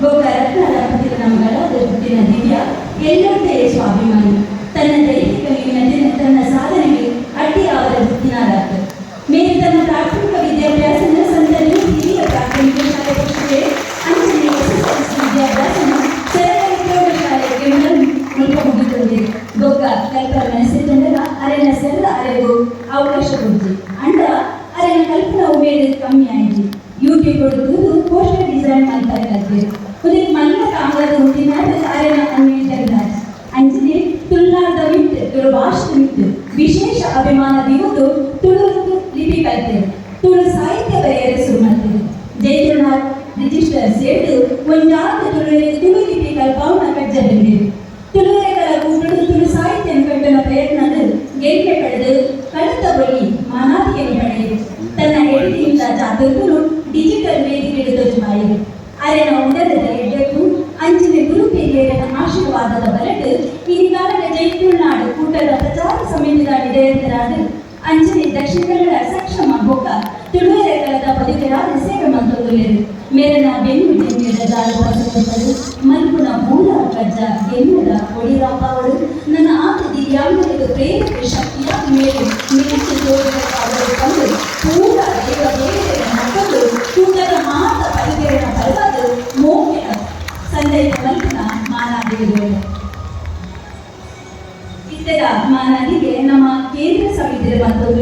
ಬೊಕ್ಕ ರತ್ನ ದಂಪತಿಗಳ ನಮಗಳಾದ ಹುಟ್ಟಿನ ದಿವ್ಯ ಎಲ್ಲಂತೆ ಸ್ವಾಭಿಮಾನಿ ತನ್ನ ದೈಹಿಕ ಮೇಲಿನ ತನ್ನ ಸಾಧನೆಗೆ ಅಡ್ಡಿ ಅವರ ಹುಟ್ಟಿನಾರಾತ ಮೇಲೆ ತನ್ನ ಪ್ರಾಥಮಿಕ ವಿದ್ಯಾಭ್ಯಾಸನ ಸಂತನು ಹಿರಿಯ ವಿದ್ಯಾಭ್ಯಾಸನ ಸರ್ಕಾರಿ ಪ್ರೌಢಶಾಲೆ ಕೆಮ್ಮಲ್ ಮುಲ್ಪ ಮುಗಿದುಕೊಂಡಿದೆ ಅರೆನ ಸೆಲ್ಲ ಅರೆಗೂ ಅವಕಾಶ ಕೊಡ್ತಿ ಅಂಡ ಅರೆನ ಕಲ್ಪನಾ ಉಮೇದ ಕಮ್ಮಿ ಆಯ್ತು. ಯೂಟ್ಯೂಬ್ ಹೊಡೆದು ಪೋಸ್ಟರ್ ಡಿಸೈನ್ ಮಾಡ್ತಾ ಕಲ್ತೆ ಮಿತ್ತು ತುಳು ಭಾಷೆ ಮಿತ್ತು ವಿಶೇಷ ಅಭಿಮಾನದಿರುವುದು ತುಳು ಲಿಪಿ ಕಲಿತೆ ತುಳು ಸಾಹಿತ್ಯ ಬರೆಯಲು ಶುರು ಮಾಡ್ತೇವೆ ಜೈತುನಾಥ್ ರಿಜಿಸ್ಟರ್ ಸೇರಿದು ಒಂದಾದ ತುಳು ತುಳು ಲಿಪಿ ಕಲ್ಪವನ್ನ ಕಜ್ಜಲಿದೆ ತುಳುವೆಗಳ ತುಳು ತುಳು ಸಾಹಿತ್ಯ ಕಟ್ಟನ ಪ್ರಯತ್ನದ ಗೆಲ್ಪೆ ಪಡೆದು ಕಳೆದ ಬಳಿ ಮಾನಾತಿಯನ್ನು ಪಡೆಯಿತು ತನ್ನ ಎಡಿಟಿಂದ ಜಾತಕರು ಡಿಜಿಟಲ್ ವೇದಿಕೆಗೆ ದೊಜ್ಮಾಯಿರು ಅರೆನ ಉಡಲದ ಎಡ್ಡೆಪ್ಪು ಅಂಚಿನ ಗುರು ಹಿರಿಯರ ಆಶೀರ್ವಾದದ ಬರಡು ಹಿರಿಗಾಲದ ಅಂಜನಿದ್ದ ಕ್ಷೇತ್ರಗಳ ಸಕ್ಷಮ ಭೋಗ. ತುಳುವೆರೆ ಕಳೆದ ಪದುವೆರಾದ ಸೇವೆ ಮಂತ್ರದಲ್ಲಿ ಬೆನ್ನು ಬೆನ್ನಿದ ಜಾಲಪದರು ಮಲ್ಪುನ ಮೂಲ ಕಜ್ಜ ಗೆನ್ನುಲ ಒಡಿರಾಪ ಅವರು ನನ್ನ ಆತದಿ ಯಾವುದರಿಂದ ಪ್ರೇರಕ ಶಕ್ತಿಯ ಮೇಲೆ ನಿಲ್ಲಿಸಿ ತೋರಿದ ಅವರು ತಂದು ಪೂರ ದೇವ ದೇವರ ಮಕ್ಕಳು ಕೂಟದ ಮಾತ ಪದುವೆರನ ಪರವಾದರು ಮೋಕೆನ ಸಂದೇಶ ಮಲ್ಪನ ಮಾನಾಡಿರುವರು ಸಾಹಿತ್ಯದ ಅಭಿಮಾನರಿಗೆ ನಮ್ಮ ಕೇಂದ್ರ ಸಮಿತಿಯ ಮತ್ತೊಂದು